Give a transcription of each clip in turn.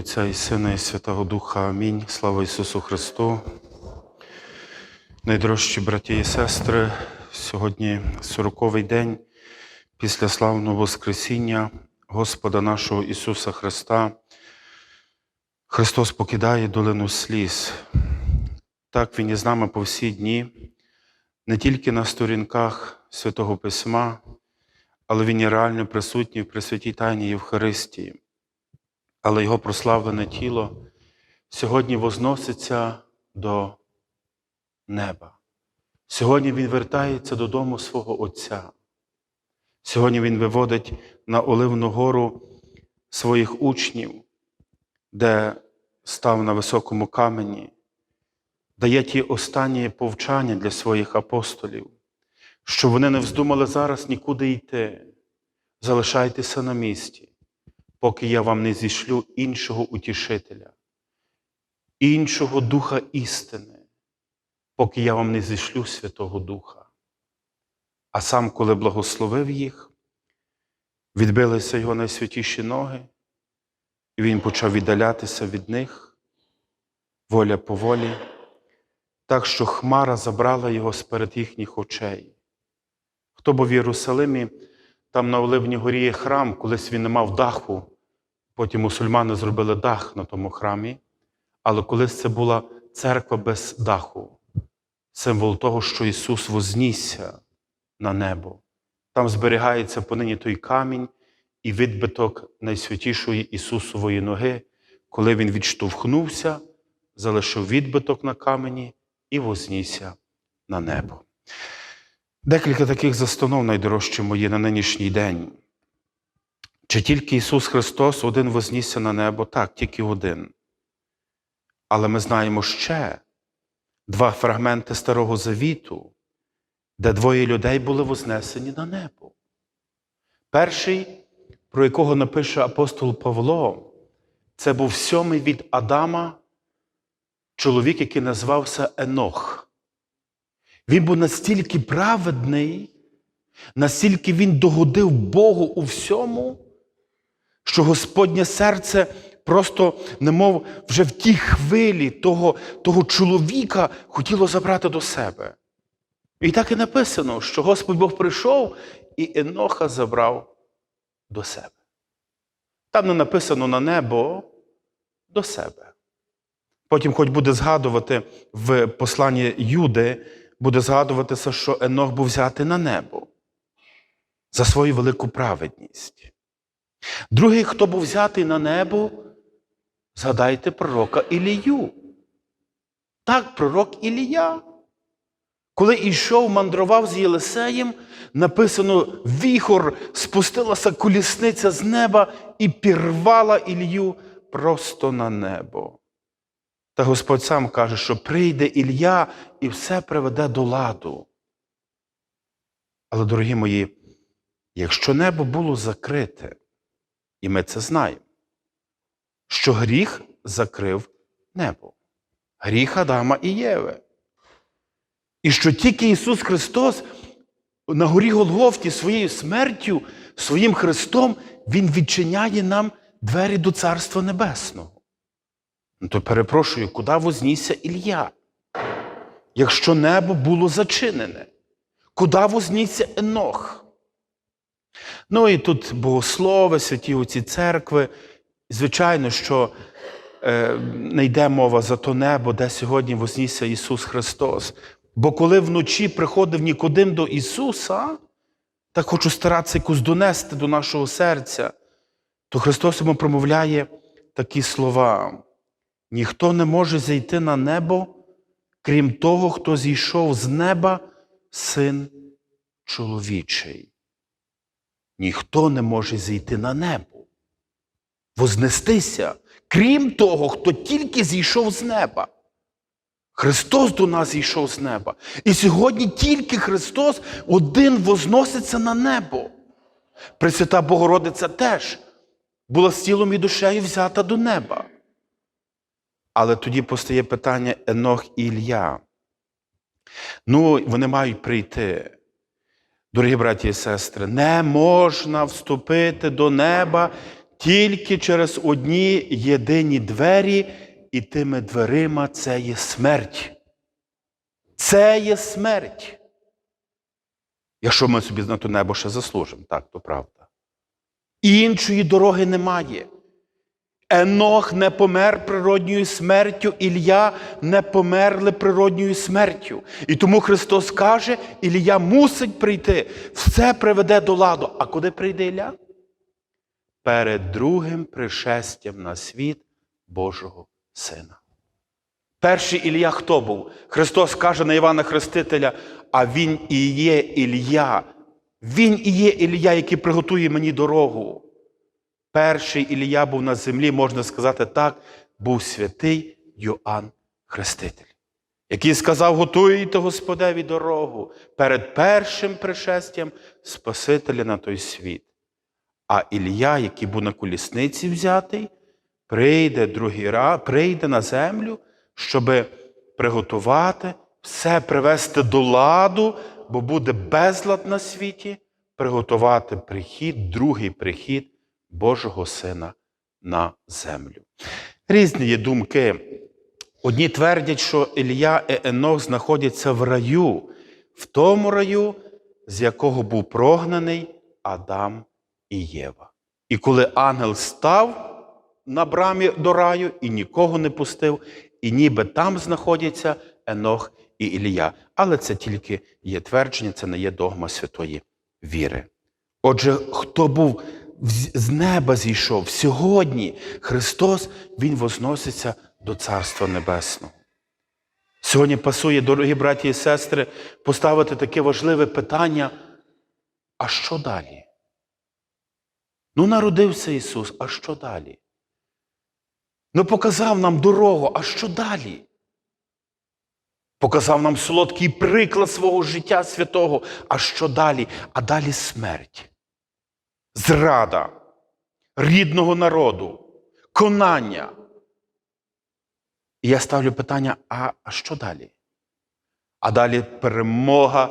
Отця і Сина, і Святого Духа. Амінь. Слава Ісусу Христу. Найдорожчі браті і сестри, сьогодні сороковий день після славного Воскресіння Господа нашого Ісуса Христа. Христос покидає долину сліз. Так Він із нами по всі дні, не тільки на сторінках Святого Письма, але Він є реально присутній в Пресвятій Тайні Євхаристії. Але Його прославлене тіло сьогодні возноситься до неба. Сьогодні Він вертається додому свого Отця. Сьогодні Він виводить на Оливну гору своїх учнів, де став на високому камені, дає ті останні повчання для своїх апостолів, щоб вони не вздумали зараз нікуди йти. Залишайтеся на місці, поки я вам не зішлю іншого утішителя, іншого Духа істини, поки я вам не зішлю Святого Духа. А сам, коли благословив їх, відбилися його найсвятіші ноги, і він почав віддалятися від них, воля по волі, так що Хмара забрала його сперед їхніх очей. Хто був в Єрусалимі, там на Оливній горі є храм, колись він не мав даху, потім мусульмани зробили дах на тому храмі, але колись це була церква без даху, символ того, що Ісус вознісся на небо. Там зберігається понині той камінь і відбиток найсвятішої Ісусової ноги, коли Він відштовхнувся, залишив відбиток на камені і вознісся на небо. Декілька таких застанов найдорожчі мої на нинішній день. Чи тільки Ісус Христос один вознісся на небо? Так, тільки один. Але ми знаємо ще два фрагменти Старого Завіту, де двоє людей були вознесені на небо. Перший, про якого напише апостол Павло, це був сьомий від Адама, чоловік, який назвався Енох. Він був настільки праведний, настільки він догодив Богу у всьому, що Господнє серце просто, немов вже в тій хвилі того, того чоловіка хотіло забрати до себе. І так і написано, що Господь Бог прийшов і Еноха забрав до себе. Там не написано на небо до себе. Потім, хоч буде згадувати в посланні Юди, буде згадуватися, що Енох був взятий на небо за свою велику праведність. Другий, хто був взятий на небо, згадайте пророка Ілію. Так, пророк Ілія. Коли йшов, мандрував з Єлисеєм, написано, віхор спустилася колісниця з неба і пірвала Ілью просто на небо. Та Господь сам каже, що прийде Ілля і все приведе до ладу. Але, дорогі мої, якщо небо було закрите, і ми це знаємо, що гріх закрив небо, гріх Адама і Єви. І що тільки Ісус Христос на горі Голгофті своєю смертю, своїм Христом, Він відчиняє нам двері до Царства Небесного. Ну, то перепрошую, куди вознісся Ілля? Якщо небо було зачинене, куди вознісся Енох? Ну і тут богослови, святі оці церкви. Звичайно, що е, не йде мова за то небо, де сьогодні вознісся Ісус Христос. Бо коли вночі приходив Нікодим до Ісуса, так хочу старатися якось донести до нашого серця, то Христос йому промовляє такі слова. Ніхто не може зійти на небо, крім того, хто зійшов з неба, син чоловічий. Ніхто не може зійти на небо, вознестися, крім того, хто тільки зійшов з неба. Христос до нас зійшов з неба. І сьогодні тільки Христос один возноситься на небо. Пресвята Богородиця теж була з тілом і душею взята до неба. Але тоді постає питання Енох і Ілля. Ну, вони мають прийти. Дорогі браті і сестри, не можна вступити до неба тільки через одні єдині двері, і тими дверима це є смерть. Це є смерть. Якщо ми собі на то небо ще заслужимо, так, то правда. Іншої дороги немає. Енох не помер природньою смертю, Ілля не померли природньою смертю. І тому Христос каже, Ілля мусить прийти, все приведе до ладу. А куди прийде Ілля? Перед другим пришестям на світ Божого Сина. Перший Ілля хто був? Христос каже на Івана Хрестителя, а Він і є Ілля. Він і є Ілля, який приготує мені дорогу. Перший Ілля був на землі, можна сказати так, був святий Йоанн Хреститель, який сказав: готуйте Господеві дорогу перед першим пришестям Спасителя на той світ. А Ілля, який був на колісниці взятий, прийде другий раз, прийде на землю, щоб приготувати, все привести до ладу, бо буде безлад на світі, приготувати прихід, другий прихід Божого Сина на землю. Різні є думки. Одні твердять, що Ілля і Енох знаходяться в раю, в тому раю, з якого був прогнаний Адам і Єва. І коли ангел став на брамі до раю і нікого не пустив, і ніби там знаходяться Енох і Ілія. Але це тільки є твердження, це не є догма святої віри. Отже, хто був з- неба зійшов сьогодні, Христос, Він возноситься до Царства Небесного. Сьогодні пасує, дорогі браті і сестри, поставити таке важливе питання: а що далі? Ну, народився Ісус, а що далі? Ну, показав нам дорогу, а що далі? Показав нам солодкий приклад свого життя святого. А що далі? А далі смерть, зрада рідного народу, конання. І я ставлю питання: а, що далі? А далі перемога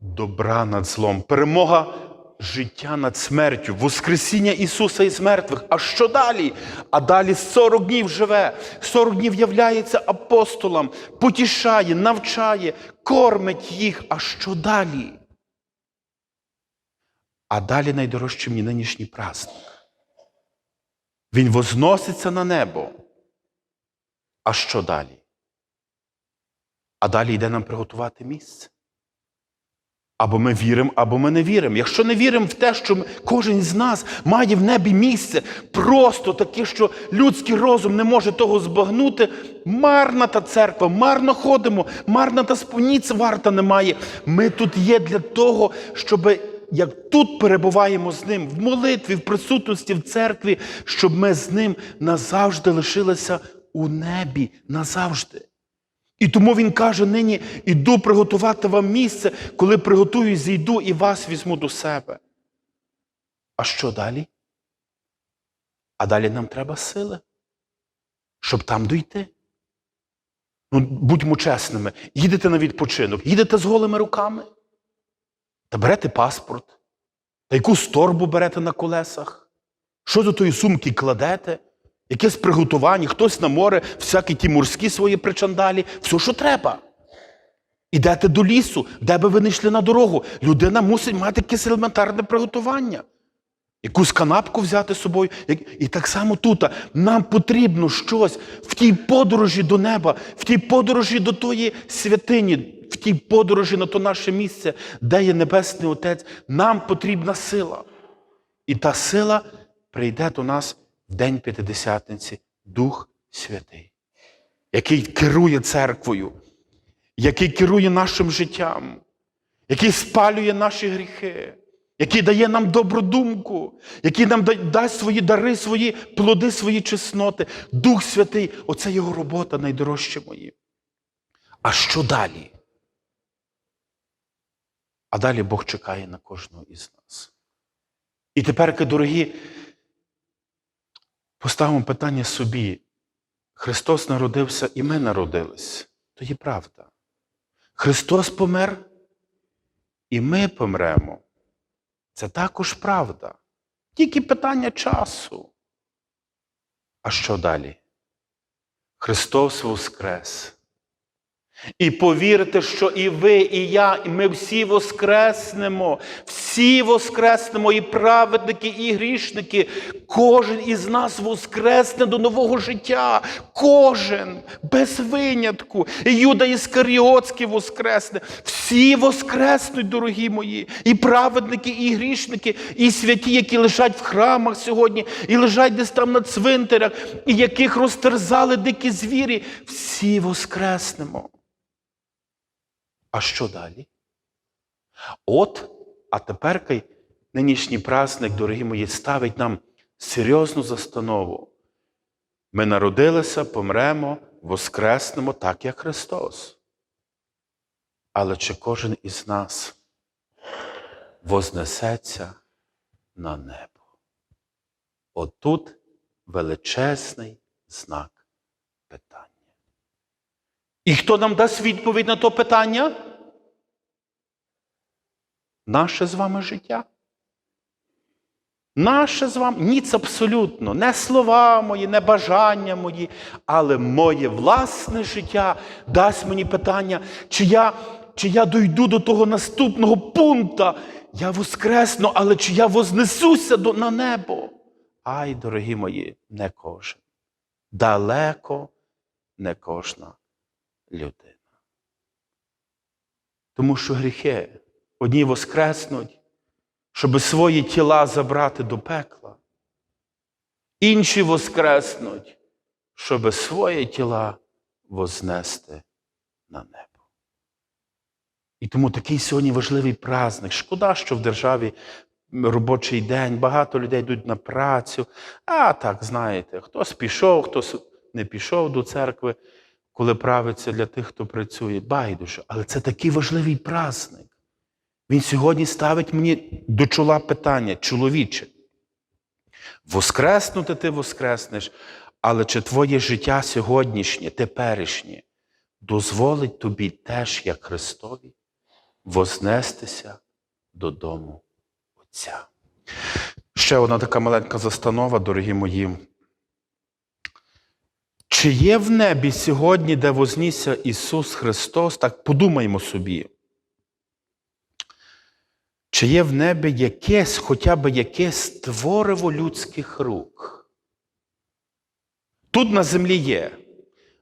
добра над злом, перемога життя над смертю, Воскресіння Ісуса із мертвих. А що далі? А далі 40 днів живе, 40 днів являється апостолам, потішає, навчає, кормить їх. А що далі? А далі найдорожчий мені нинішній праздник. Він возноситься на небо. А що далі? А далі йде нам приготувати місце. Або ми віримо, або ми не віримо. Якщо не віримо в те, що ми- кожен з нас має в небі місце, просто таке, що людський розум не може того збагнути, марна та церква, марно ходимо, марна та споніць варта немає. Ми тут є для того, щоб як тут перебуваємо з ним, в молитві, в присутності в церкві, щоб ми з ним назавжди лишилися у небі, назавжди. І тому він каже: нині іду приготувати вам місце, коли приготую, зійду і вас візьму до себе. А що далі? А далі нам треба сили, щоб там дойти. Ну, будьмо чесними, їдете на відпочинок, їдете з голими руками, та берете паспорт, та якусь торбу берете на колесах, що до тої сумки кладете, якесь приготування, хтось на море, всякі ті морські свої причандалі, все, що треба. Ідете до лісу, де би ви не йшли на дорогу. Людина мусить мати якесь елементарне приготування. Якусь канапку взяти з собою. І так само тут. Нам потрібно щось в тій подорожі до неба, в тій подорожі до тої святині, в тій подорожі на то наше місце, де є Небесний Отець. Нам потрібна сила. І та сила прийде до нас в День П'ятидесятниці, Дух Святий, який керує церквою, який керує нашим життям, який спалює наші гріхи, який дає нам добру думку, який нам дасть свої дари, свої плоди, свої чесноти. Дух Святий оце його робота найдорожче мої. А що далі? А далі Бог чекає на кожного із нас. І тепер, дорогі, поставимо питання собі. Христос народився і ми народились. То є правда. Христос помер, і ми помремо. Це також правда. Тільки питання часу. А що далі? Христос Воскрес. І повірте, що і ви, і я, і ми всі воскреснемо, всі воскреснемо, і праведники, і грішники. Кожен із нас воскресне до нового життя. Кожен без винятку. І Юда Іскаріотський воскресне. Всі воскреснуть, дорогі мої. І праведники, і грішники, і святі, які лежать в храмах сьогодні, і лежать десь там на цвинтарях, і яких розтерзали дикі звірі. Всі воскреснемо. А що далі? От, а тепер нинішній праздник, дорогі мої, ставить нам серйозну застанову. Ми народилися, помремо, воскреснемо так, як Христос. Але чи кожен із нас вознесеться на небо? Отут величезний знак питання. І хто нам дасть відповідь на то питання? Наше з вами життя. Наше з вами ніц абсолютно, не слова мої, не бажання мої, але моє власне життя дасть мені питання, чи я, чи я дойду до того наступного пункту. Я воскресну, але чи я вознесуся до, на небо? Ай, дорогі мої, не кожен. Далеко не кожна людина. Тому що гріхи одні воскреснуть, щоб свої тіла забрати до пекла, інші воскреснуть, щоб свої тіла вознести на небо. І тому такий сьогодні важливий праздник. Шкода, що в державі робочий день, багато людей йдуть на працю. А так, знаєте, хтось пішов, хтось не пішов до церкви, коли правиться для тих, хто працює. Байдуже. Але це такий важливий праздник. Він сьогодні ставить мені до чола питання, чоловіче. Воскреснути ти воскреснеш, але чи твоє життя сьогоднішнє, теперішнє, дозволить тобі теж, як Христові, вознестися додому Отця? Ще одна така маленька застанова, дорогі мої. Чи є в небі сьогодні, де вознісся Ісус Христос, так подумаймо собі. Чи є в небі якесь, хоча б якесь твориво людських рук? Тут на землі є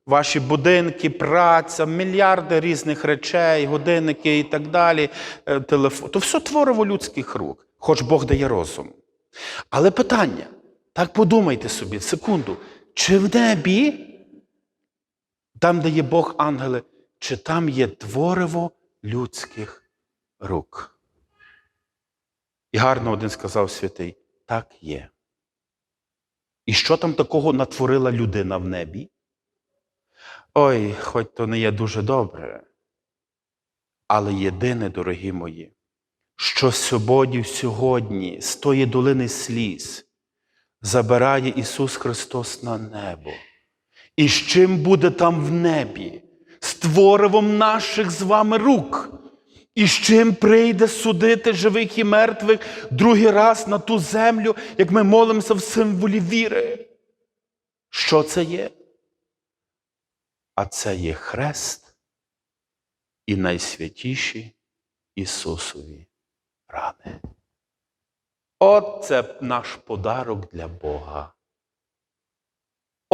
ваші будинки, праця, мільярди різних речей, годинники і так далі, е, телефон. То все твориво людських рук, хоч Бог дає розум. Але питання, так подумайте собі, секунду, чи в небі, там, де є Бог ангели, чи там є твориво людських рук? І гарно один сказав святий, так є. І що там такого натворила людина в небі? Ой, хоч то не є дуже добре. Але єдине, дорогі мої, що сьогодні, сьогодні з тої долини сліз забирає Ісус Христос на небо. І з чим буде там в небі? З творивом наших з вами рук. І з чим прийде судити живих і мертвих другий раз на ту землю, як ми молимося в символі віри? Що це є? А це є хрест і найсвятіші Ісусові рани. От це наш подарок для Бога.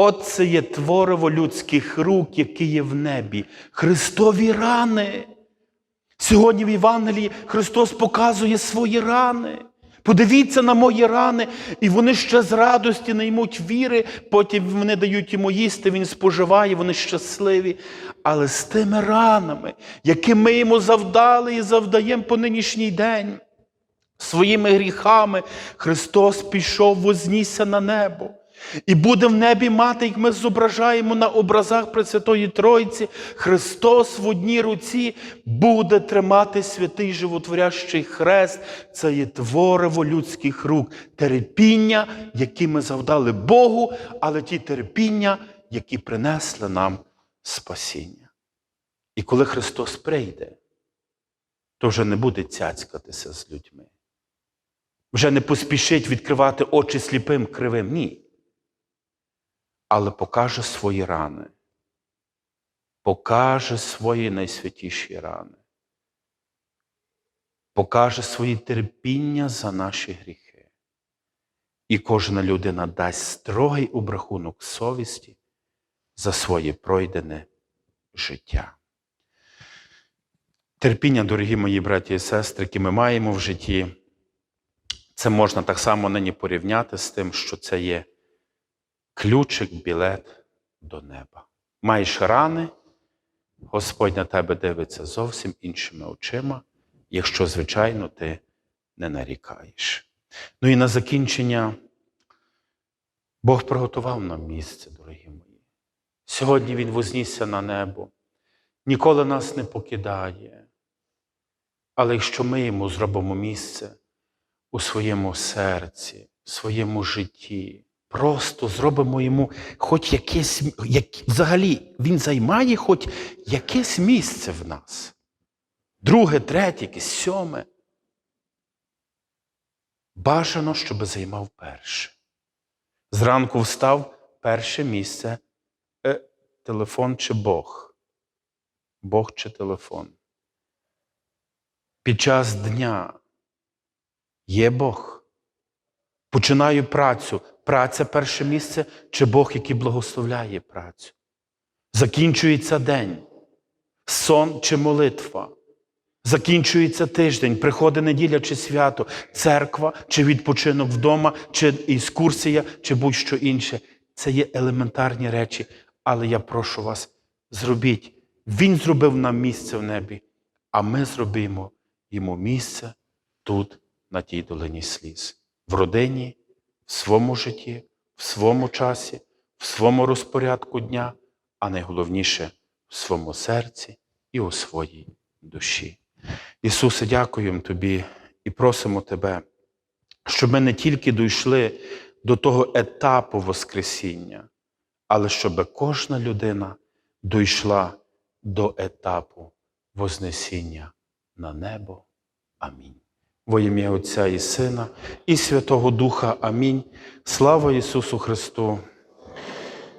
От це є твориво людських рук, які є в небі, Христові рани. Сьогодні в Євангелії Христос показує свої рани. Подивіться на мої рани, і вони ще з радості не ймуть віри, потім вони дають йому їсти, він споживає, вони щасливі. Але з тими ранами, які ми йому завдали і завдаємо по нинішній день, своїми гріхами Христос пішов, вознісся на небо. І буде в небі мати, як ми зображаємо на образах Пресвятої Тройці, Христос в одній руці буде тримати святий животворящий хрест. Це є твориво людських рук, терпіння, які ми завдали Богу, але ті терпіння, які принесли нам спасіння. І коли Христос прийде, то вже не буде цяцькатися з людьми. вже не поспішить відкривати очі сліпим кривим. Ні. Але покаже свої рани. Покаже свої найсвятіші рани. Покаже свої терпіння за наші гріхи. І кожна людина дасть строгий обрахунок совісті за своє пройдене життя. Терпіння, дорогі мої браті і сестри, які ми маємо в житті, це можна так само нині порівняти з тим, що це є ключик, білет до неба. Маєш рани, Господь на тебе дивиться зовсім іншими очима, якщо, звичайно, ти не нарікаєш. Ну і на закінчення Бог приготував нам місце, дорогі мої. Сьогодні Він вознісся на небо, ніколи нас не покидає. Але якщо ми йому зробимо місце у своєму серці, в своєму житті, просто зробимо йому хоч якесь, як, взагалі, він займає хоч якесь місце в нас. Друге, третє, якесь сьоме. Бажано, щоб займав перше. Зранку встав перше місце е, телефон чи Бог. Бог чи телефон. Під час дня є Бог. Починаю працю. Праця перше місце чи Бог, який благословляє працю. Закінчується день. Сон чи молитва. Закінчується тиждень, приходить неділя чи свято, церква, чи відпочинок вдома, чи іскурсія, чи будь-що інше. Це є елементарні речі. Але я прошу вас, зробіть. Він зробив нам місце в небі, а ми зробимо йому місце тут, на тій долині сліз, в родині, в своєму житті, в своєму часі, в своєму розпорядку дня, а найголовніше в своєму серці і у своїй душі. Ісусе, дякуємо Тобі і просимо Тебе, щоб ми не тільки дійшли до того етапу Воскресіння, але щоб кожна людина дійшла до етапу Вознесіння на небо. Амінь. Во ім'я Отця і Сина, і Святого Духа. Амінь. Слава Ісусу Христу!